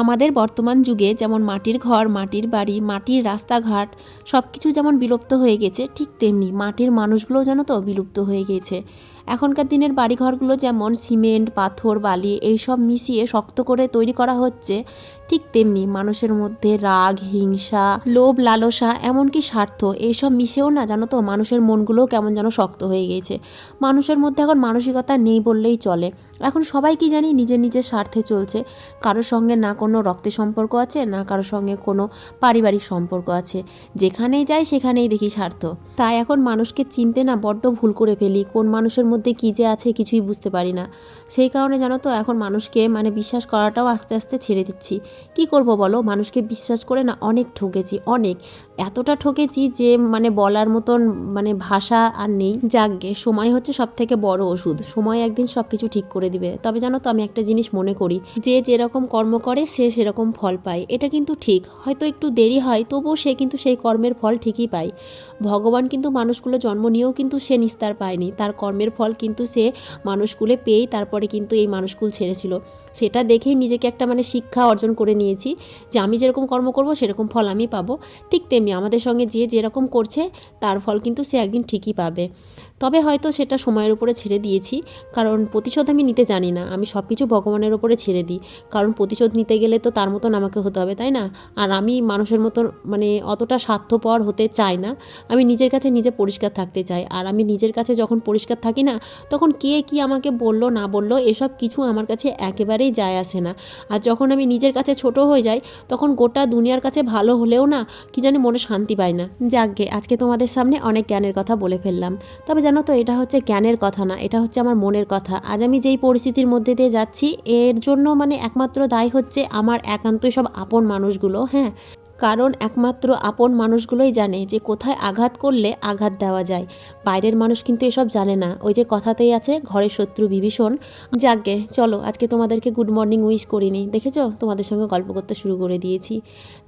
আমাদের বর্তমান যুগে যেমন মাটির ঘর, মাটির বাড়ি, মাটির রাস্তাঘাট সব কিছু যেমন বিলুপ্ত হয়ে গেছে, ঠিক তেমনি মাটির মানুষগুলোও যেন তো বিলুপ্ত হয়ে গেছে। এখনকার দিনের বাড়িঘরগুলো যেমন সিমেন্ট, পাথর, বালি এইসব মিশিয়ে শক্ত করে তৈরি করা হচ্ছে, ঠিক তেমনি মানুষের মধ্যে রাগ, হিংসা, লোভ, লালসা, এমনকি স্বার্থ এইসব মিশেও না জানো তো মানুষের মনগুলোও কেমন যেন শক্ত হয়ে গেছে মানুষের মধ্যে এখন মানসিকতা নেই বললেই চলে। এখন সবাই কি জানি নিজের নিজের স্বার্থে চলছে। কারোর সঙ্গে না কোনো রক্তের সম্পর্ক আছে, না কারোর সঙ্গে কোনো পারিবারিক সম্পর্ক আছে। যেখানেই যাই সেখানেই দেখি স্বার্থ। তাই এখন মানুষকে চিনতে না বড্ড ভুল করে ফেলি, কোন মানুষের মধ্যে কী যে আছে কিছুই বুঝতে পারি না। সেই কারণে জানো তো এখন মানুষকে মানে বিশ্বাস করাটাও আস্তে আস্তে ছেড়ে দিচ্ছি। কি করব বলো? মানুষকে বিশ্বাস করে না অনেক ঠকেছি, অনেক। এতটা ঠকেছি যে মানে বলার মতন মানে ভাষা আর নেই। যাকগে, সময় হচ্ছে সব থেকে বড় ওষুধ। সময় একদিন সব কিছু ঠিক করে দিবে। তবে জানো তো আমি একটা জিনিস মনে করি, যে যেরকম কর্ম করে, সে সেরকম ফল পায়। এটা কিন্তু ঠিক। হয়তো একটু দেরি হয়, তবুও সে কিন্তু সেই কর্মের ফল ঠিকই পায়। ভগবান কিন্তু মানুষগুলো জন্ম নিয়েও কিন্তু সে নিস্তার পায়নি। তার কর্মের ফল কিন্তু সে মানুষকুলে পেয়েই তারপরে কিন্তু এই মানুষকুল ছেড়েছিল। সেটা দেখেই নিজেকে একটা মানে শিক্ষা অর্জন করে নিয়েছি যে আমি যেরকম কর্ম করব, সেরকম ফল আমি পাবো। ঠিক তেমনি আমাদের সঙ্গে যে যেরকম করছে, তার ফল কিন্তু সে একদিন ঠিকই পাবে। তবে হয়তো সেটা সময়ের উপরে ছেড়ে দিয়েছি, কারণ প্রতিশোধ আমি নিতে জানি না। আমি সব কিছু ভগবানের উপরে ছেড়ে দিই। কারণ প্রতিশোধ নিতে গেলে তো তার মতন আমাকে হতে হবে, তাই না? আর আমি মানুষের মতন মানে অতটা স্বার্থপর হতে চাই না। আমি নিজের কাছে নিজে পরিষ্কার থাকতে চাই। আর আমি নিজের কাছে যখন পরিষ্কার থাকি না, তখন কে কি আমাকে বলল, না বলল, এসব কিছু আমার কাছে একেবারেই যায় আসে না। আর যখন আমি নিজের কাছে ছোট হয়ে যাই, তখন গোটা দুনিয়ার কাছে ভালো হলেও না, কি জানি মনে শান্তি পায় না। যাকগে আজকে তোমাদের সামনে অনেক জ্ঞানের কথা বলে ফেললাম। তবে জানো তো, এটা হচ্ছে জ্ঞানের কথা না, এটা হচ্ছে আমার মনের কথা। আজ আমি যেই পরিস্থিতির মধ্যে দিয়ে যাচ্ছি, এর জন্য মানে একমাত্র দায় হচ্ছে আমার একান্তই সব আপন মানুষগুলো হ্যাঁ? কারণ একমাত্র আপন মানুষগুলোই জানে যে কোথায় আঘাত করলে আঘাত দেওয়া যায়। বাইরের মানুষ কিন্তু এসব জানে না। ওই যে কথাতেই আছে ঘরের শত্রু বিভীষণ। যাকে, চলো, আজকে তোমাদেরকে গুড মর্নিং উইশ করিনি। দেখেছ? তোমাদের সঙ্গে গল্প করতে শুরু করে দিয়েছি।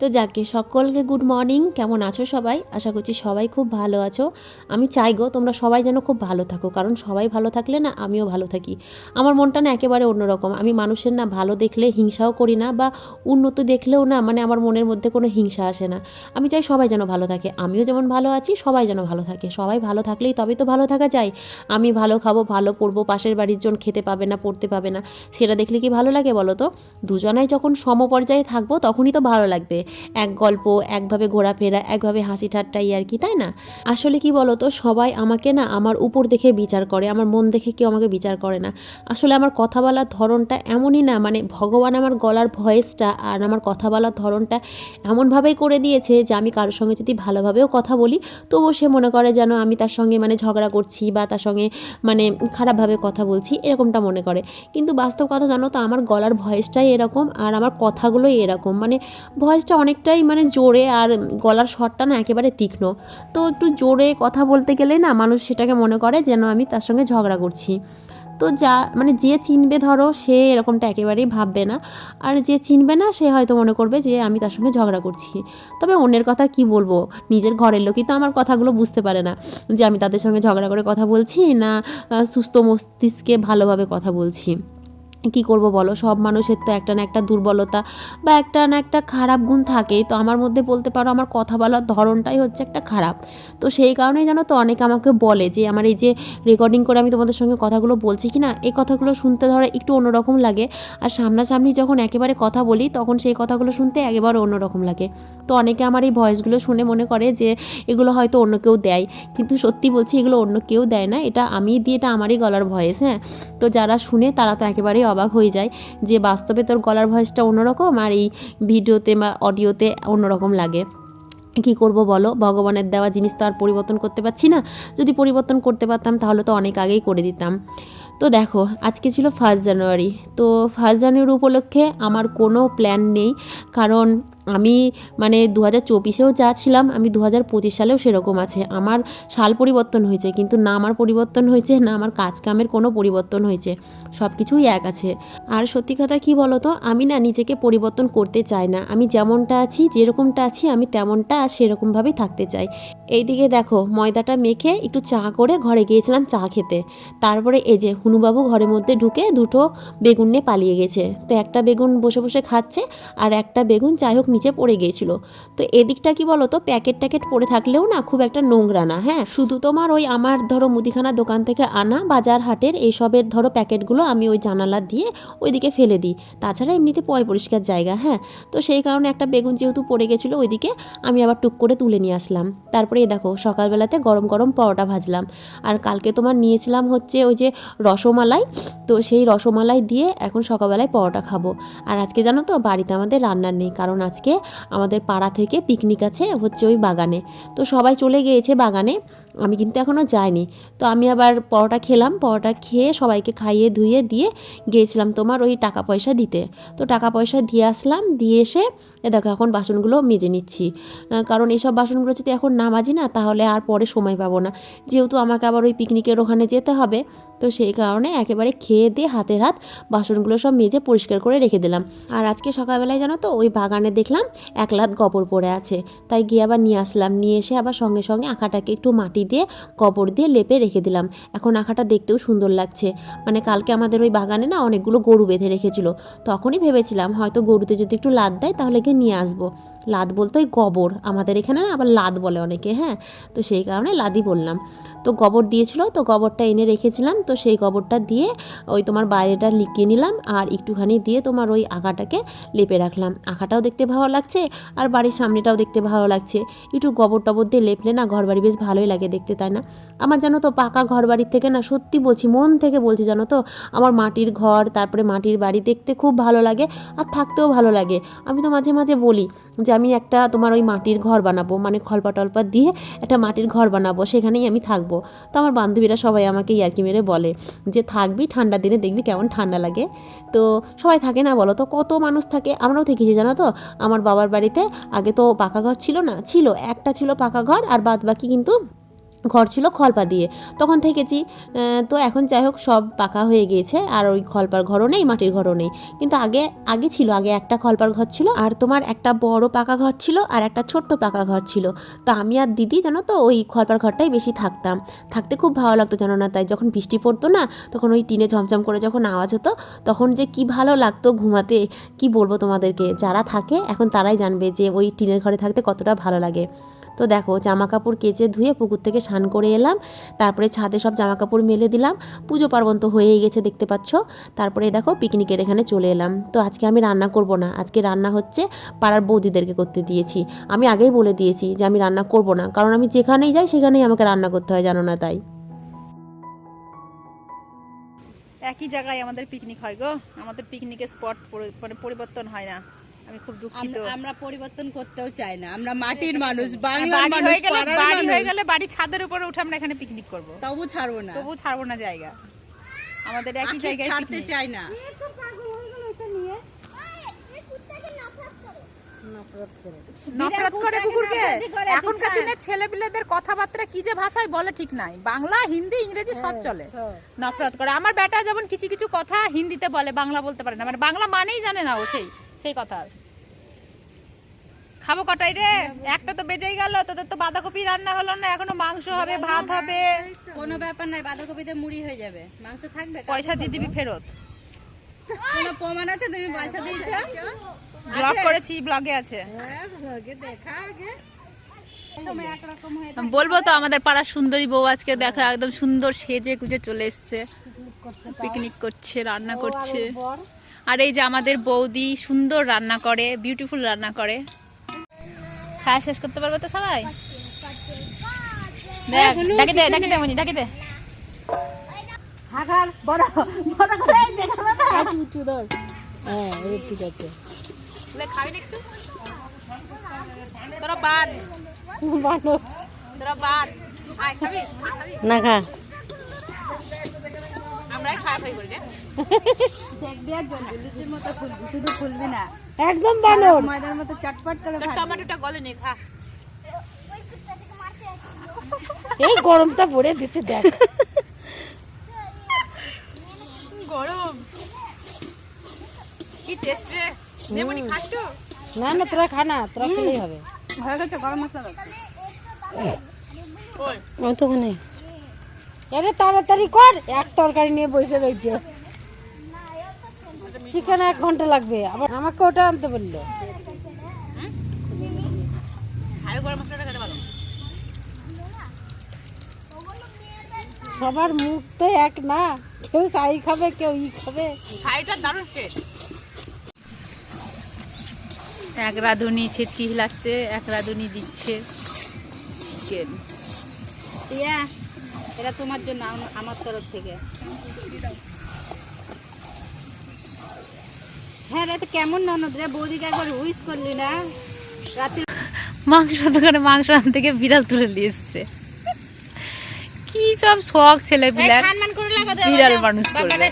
তো যাকে, সকলকে গুড মর্নিং কেমন আছো সবাই? আশা করছি সবাই খুব ভালো আছো। আমি চাই গো, তোমরা সবাই যেন খুব ভালো থাকো, কারণ সবাই ভালো থাকলে না আমিও ভালো থাকি। আমার মনটা না একেবারে অন্যরকম। আমি মানুষের না ভালো দেখলে হিংসাও করি না বা উন্নত দেখলেও না মানে আমার মনের মধ্যে কোনো হিংসা আসে না। আমি চাই সবাই যেন ভালো থাকে। আমিও যেমন ভালো আছি, সবাই যেন ভালো থাকে। সবাই ভালো থাকলেই তবে তো ভালো থাকা যায়। আমি ভালো খাব, ভালো পড়ব পাশের বাড়ির জন খেতে পাবে না, পড়তে পাবে না। সেটা দেখলে কি ভালো লাগে বলো তো? দুজনাই যখন সমপর্যায়ে থাকব তখনই তো ভালো লাগবে। এক গল্প, একভাবে ঘোরাফেরা, একভাবে হাসি ঠাট্টাই আর কি, তাই না? আসলে কি বলো তো? সবাই আমাকে না আমার উপর দেখে বিচার করে, আমার মন দেখে কেউ আমাকে বিচার করে না। আসলে আমার কথা বলার ধরনটা এমনই না মানে ভগবান আমার গলার ভয়েসটা আর আমার কথা বলার ধরনটা এমনভাবেই করে দিয়েছে যে আমি কারোর সঙ্গে যদি ভালোভাবেও কথা বলি, তবুও সে মনে করে যেন আমি তার সঙ্গে মানে ঝগড়া করছি বা তার সঙ্গে মানে খারাপভাবে কথা বলছি, এরকমটা মনে করে। কিন্তু বাস্তব কথা জানো তো, আমার গলার ভয়েসটাই এরকম আর আমার কথাগুলোই এরকম। মানে ভয়েসটা অনেকটাই মানে জোরে আর গলার স্বরটা না একেবারে তীক্ষ্ণ। তো একটু জোরে কথা বলতে গেলে না মানুষ সেটাকে মনে করে যেন আমি তার সঙ্গে ঝগড়া করছি। তো যা মানে যে চিনবে ধরো, সে এরকমটা একেবারেই ভাববে না। আর যে চিনবে না, সে হয়তো মনে করবে যে, আমি তার সঙ্গে ঝগড়া করছি। তবে অন্যের কথা কি বলব? নিজের ঘরের লোকই তো আমার কথাগুলো বুঝতে পারে না। যে আমি তাদের সঙ্গে ঝগড়া করে কথা বলছি না সুস্থ মস্তিষ্কে ভালোভাবে কথা বলছি। কি করব বলো? সব মানুষের তো একটা না একটা দুর্বলতা বা একটা না একটা খারাপ গুণ থাকেই। তো আমার মধ্যে বলতে পারো, আমার কথা বলার ধরনটাই হচ্ছে একটা খারাপ। তো সেই কারণেই জানো তো অনেকে আমাকে বলে যে, আমার এই যে রেকর্ডিং করে আমি তোমাদের সঙ্গে কথাগুলো বলছি কি না এই কথাগুলো শুনতে ধরো একটু অন্যরকম লাগে। আর সামনাসামনি যখন একেবারে কথা বলি, তখন সেই কথাগুলো শুনতে একেবারে অন্যরকম লাগে। তো অনেকে আমার এই ভয়েসগুলো শুনে মনে করে যে, এগুলো হয়তো অন্য কেউ দেয়। কিন্তু সত্যি বলছি, এগুলো অন্য কেউ দেয় না। এটা আমি দিয়ে, এটা আমারই গলার ভয়েস হ্যাঁ? তো যারা শুনে তারা তো একেবারেই অবাক হয়ে যায় যে বাস্তবে তোর গলার ভয়েসটা অন্যরকম আর এই ভিডিওতে বা অডিওতে অন্যরকম লাগে। কি করব বলো? ভগবানের দেওয়া জিনিস তো আর পরিবর্তন করতে পারছি না। যদি পরিবর্তন করতে পারতাম তাহলে তো অনেক আগেই করে দিতাম। তো দেখো, আজকে ছিল ফার্স্ট জানুয়ারি তো ফার্স্ট জানুয়ারি উপলক্ষে আমার কোনো প্ল্যান নেই। কারণ আমি মানে দু হাজার চব্বিশেও যা ছিলাম, আমি দু হাজার পঁচিশ সালেও সেরকম আছে। আমার সাল পরিবর্তন হয়েছে, কিন্তু না আমার পরিবর্তন হয়েছে, না আমার কাজ কামের কোনো পরিবর্তন হয়েছে। সব কিছুই এক আছে। আর সত্যি কথা কী বলো তো আমি না নিজেকে পরিবর্তন করতে চাই না। আমি যেমনটা আছি, যেরকমটা আছি, আমি তেমনটা আর সেরকমভাবেই থাকতে চাই। এইদিকে দেখো, ময়দাটা মেখে একটু চা করে ঘরে গিয়েছিলাম চা খেতে। তারপরে এই যে হুনুবাবু ঘরের মধ্যে ঢুকে দুটো বেগুন নিয়ে পালিয়ে গেছে। তো একটা বেগুন বসে বসে খাচ্ছে, আর একটা বেগুন যাই হোক নিচে পড়ে গিয়েছিল। তো এদিকটা কি বলো তো প্যাকেট ট্যাকেট পড়ে থাকলেও না খুব একটা নোংরা না হ্যাঁ? শুধু তোমার ওই আমার ধরো মুদিখানা দোকান থেকে আনা, বাজার হাটের এইসবের ধরো প্যাকেটগুলো আমি ওই জানালা দিয়ে ওইদিকে ফেলে দিই। তাছাড়া এমনিতে পয় পরিষ্কার জায়গা হ্যাঁ? তো সেই কারণে একটা বেগুন যেহেতু পড়ে গেছিল ওইদিকে আমি আবার টুক করে তুলে নিয়ে আসলাম। তারপরে দেখো, সকালবেলাতে গরম গরম পরোটা ভাজলাম। আর কালকে তোমার নিয়েছিলাম হচ্ছে ওই যে রসমালাই, তো সেই রসমালাই দিয়ে এখন সকালবেলায় পরোটা খাব। আর আজকে জানো তো, বাড়িতে আমাদের রান্নার নেই, কারণ আজকে আমাদের পাড়া থেকে পিকনিক আছে হচ্ছে ওই বাগানে। তো সবাই চলে গিয়েছে বাগানে। আমি কিন্তু এখনও যাইনি। তো আমি আবার পরোটা খেলাম, পরোটা খেয়ে সবাইকে খাইয়ে ধুয়ে দিয়ে গিয়েছিলাম তোমার ওই টাকা পয়সা দিতে। তো টাকা পয়সা দিয়ে আসলাম, দিয়ে এসে দেখো এখন বাসনগুলো মেজে নিচ্ছি। কারণ এইসব বাসনগুলো যদি এখন না মাজি না, তাহলে আর পরে সময় পাবো না। যেহেতু আমাকে আবার ওই পিকনিকের ওখানে যেতে হবে, তো সেই কারণে একেবারে খেয়ে দিয়ে হাতের হাত বাসনগুলো সব মেজে পরিষ্কার করে রেখে দিলাম। আর আজকে সকালবেলায় জানো তো, ওই বাগানে দেখলাম এক লাত গোবর পড়ে আছে। তাই গিয়ে আবার নিয়ে আসলাম, নিয়ে এসে আবার সঙ্গে সঙ্গে আঁকাটাকে একটু মাটি দিয়ে গোবর দিয়ে লেপে রেখে দিলাম। এখন আঁকাটা দেখতেও সুন্দর লাগছে। মানে কালকে আমাদের ওই বাগানে না অনেকগুলো গরু বেঁধে রেখেছিল। তখনই ভেবেছিলাম হয়তো গরুতে যদি একটু লাদ দেয় তাহলে গিয়ে নিয়ে আসব। লাদ বলতে ওই গোবর। আমাদের এখানে না আবার লাদ বলে অনেকে হ্যাঁ? তো সেই কারণে লাদই বললাম। তো গোবর দিয়েছিল, তো গোবরটা এনে রেখেছিলাম। তো সেই গোবরটা দিয়ে ওই তোমার বাইরেটা লিখিয়ে নিলাম আর একটুখানি দিয়ে তোমার ওই আঁকাটাকে লেপে রাখলাম। আঁকাটাও দেখতে ভালো লাগছে আর বাড়ির সামনেটাও দেখতে ভালো লাগছে। একটু গোবর টবর দিয়ে লেপলে না ঘর বাড়ি বেশ ভালোই লাগে দেখতে, তাই না? আমার জানো তো পাকা ঘর বাড়ির থেকে না, সত্যি বলছি, মন থেকে বলছি জানো তো, আমার মাটির ঘর, তারপরে মাটির বাড়ি দেখতে খুব ভালো লাগে আর থাকতেও ভালো লাগে। আমি তো মাঝে মাঝে বলি যে, আমি একটা তোমার ওই মাটির ঘর বানাবো মানে খলপা টলপা দিয়ে একটা মাটির ঘর বানাবো, সেখানেই আমি থাকব। তো আমার বান্ধবীরা সবাই আমাকে ইয়ার্কি মেরে বলে যে, থাকবি, ঠান্ডা দিনে দেখবি কেমন ঠান্ডা লাগে। তো সবাই থাকে না বলো, তো কত মানুষ থাকে, আমরাও থেকেছি জানো তো। আমার বাবার বাড়িতে আগে তো পাকা ঘর ছিল না, ছিল, একটা ছিল পাকা ঘর আর বাদ বাকি কিন্তু ঘর ছিল খলপা দিয়ে। তখন থেকেছি তো এখন যাই হোক সব পাকা হয়ে গিয়েছে, আর ওই খলপার ঘরও নেই, মাটির ঘরও নেই। কিন্তু আগে আগে ছিল, আগে একটা খলপার ঘর ছিল, আর তোমার একটা বড় পাকা ঘর ছিল, আর একটা ছোট্ট পাকা ঘর ছিল। তো আমি আর দিদি জানো তো, ওই খলপার ঘরটাই বেশি থাকতাম। থাকতে খুব ভালো লাগতো জানো না, তাই যখন বৃষ্টি পড়তো না, তখন ওই টিনে ঝমঝম করে যখন আওয়াজ হতো, তখন যে কি ভালো লাগতো ঘুমাতে, কি বলব তোমাদেরকে? যারা থাকে, এখন তারাই জানবে যে ওই টিনের ঘরে থাকতে কতটা ভালো লাগে। তো দেখো জামা কাপড় কেচে ধুয়ে পুকুর থেকে স্নান করে এলাম। তারপরে ছাদে সব জামা কাপড় মেলে দিলাম। পুজো পার্বণ তো হয়েই গেছে দেখতে পাচ্ছ। তারপরে দেখো পিকনিকের এখানে চলে এলাম। তো আজকে আমি রান্না করব না। আজকে রান্না হচ্ছে পাড়ার বৌদিদেরকে করতে দিয়েছি। আমি আগেই বলে দিয়েছি যে আমি রান্না করব না। কারণ আমি যেখানেই যাই সেখানেই আমাকে রান্না করতে হয়, জানো না তাই? একই জায়গায় আমাদের পিকনিক হয় গো। আমাদের পিকনিকের স্পট মানে পরিবর্তন হয় না। আমি খুব দুঃখিত। আমরা- পরিবর্তন করতেও চাই না। আমরা মাটির মানুষ বাংলার বাড়ি মানুষ হয়ে গেলে বাড়ি হয়ে গেলে বাড়ির ছাদের উপরে উঠে আমরা এখানে পিকনিক করব। তবু ছাড়বো না। তবু ছাড়বো না জায়গা। আমাদের একই জায়গায় ছাড়তে চাই না। নফরত করে। কুকুরকে? এখনকার। দিনের ছেলেপিলেদের কথাবার্তা কি যে ভাষায় বলে ঠিক নাই। বাংলা হিন্দি ইংরেজি সব চলে। নফরত করে। আমার বেটা যেমন কিছু কিছু কথা হিন্দিতে বলে বাংলা বলতে পারে না। মানে বাংলা মানেই জানে না ও সেই। সেই কথা খাব কটাই রে? একটা তো বেজেই গেল তোদের তো বাঁধাকপি রান্না হলো না এখনও মাংস হবে ভাত হবে। কোনো ব্যাপার নাই বাঁধাকপিতে মুড়ি হয়ে যাবে। মাংস থাকবে পয়সা দিয়ে দিবি ফেরত। কোনো প্রমাণ আছে? তুমি পয়সা দিয়েছ? ব্লগ করেছি ব্লগে আছে। হয়ে বলব তো আমাদের পাড়া সুন্দরী বউ আজকে দেখো একদম সুন্দর সেজে গুজে চলে এসছে। পিকনিক করছে রান্না করছে। আর এই যে আমাদের বৌদি সুন্দর রান্না করে বিউটিফুল রান্না করে। খাওয়া শেষ করতে পারবে তো সবাই? দেখ ডাকি দে ডাকি দে মনি ডাকি দে হাগার বড় বড় করে। যেখানে না লে, খাবি না একটু? তোরা বাদ। তোরা বাদ। আয় খাবি? না খা। আমরাই খারাপ হয়ে করি দেখবি আর লুচির মতো ফুলবি শুধু ফুলবি না। একদম বানর। ময়দার মতো চটপট করে টমেটোটা গলে নে খা। এই গরমটা পড়ে দিচ্ছে দেখ। গরম। কি টেস্ট রে? নেমনি তো? না না তোরা খা না তোরা খেলেই হবে। গেছে গরম মশলা। দাও। ওই। অতখানি। আরে তাড়াতাড়ি কর এক তরকারি নিয়ে বসে রয়েছে চিকেন এক ঘণ্টা লাগবে আবার আমাকে ওটা আনতে বলল। সবার মুখ তো এক না কেউ সাই খাবে কেউ ই খাবে। শাড়িটা দারুণ শেষ এক রাঁধুনি ছেচকি হিলাচ্ছে এক রাঁধুনি দিচ্ছে। চিকেন। টিয়া এটা তোমার জন্য আমার তরফ থেকে। হ্যাঁ রে তো কেমন ননদ রে? বৌদিকে একবার উইস করলি না? রাত্রি মাংস দোকানে মাংস থেকে বিড়াল তুলে নিয়ে এসছে। কি সব শখ ছেলে বিড়াল সম্মান করে লাগো বিড়াল মানুষ করবে।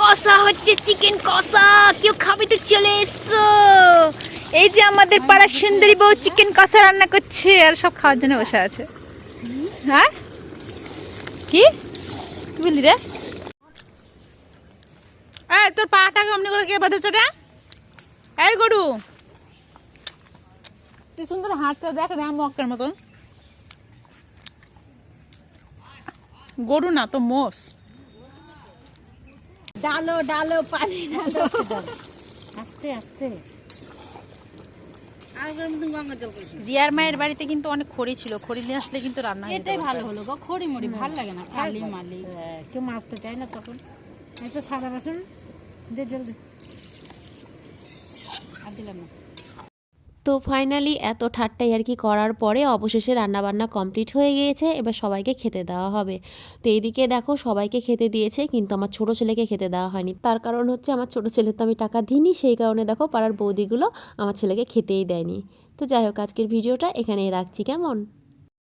কষা হচ্ছে চিকেন কষা। কেউ খাবে তো চলে এসো। এই যে আমাদের পাড়ার সুন্দরী বউ চিকেন কষা রান্না করছে আর সব খাওয়ার জন্য বসে আছে। হ্যাঁ? কি? কি বললি রে? এই তোর পাটা অমনি করে কে বাঁধেছ রে? এই গরু। তুই সুন্দর হাঁটতে দেখ রে মক্কের মতন। গরু না তো মোষ। ডালো ডালো পানি ডালো। আস্তে আস্তে আর গরম তুমি গঙ্গা জল করেছ রিয়ার মায়ের বাড়িতে কিন্তু অনেক খড়ি ছিল। খড়ি নিয়ে আসলে কিন্তু রান্না এটাই ভালো হলো গো খড়ি মুড়ি ভালো লাগে না খালি মালি। হ্যাঁ, কেউ মাছতে চায় না তখন। এই তো সাদা বাসন দে জলদি আর দিলাম না। তো ফাইনালি এত ঠাট্টাই আর কি করার পরে অবশেষে রান্নাবান্না কমপ্লিট হয়ে গিয়েছে, এবার সবাইকে খেতে দেওয়া হবে। তো এইদিকে দেখো সবাইকে খেতে দিয়েছে, কিন্তু আমার ছোট ছেলেকে খেতে দেওয়া হয়নি। তার কারণ হচ্ছে আমার ছোট ছেলে তো আমি টাকা দিইনি, সেই কারণে দেখো পাড়ার বৌদিগুলো আমার ছেলেকে খেতেই দেয়নি। তো যাই হোক, আজকের ভিডিওটা এখানেই রাখছি, কেমন?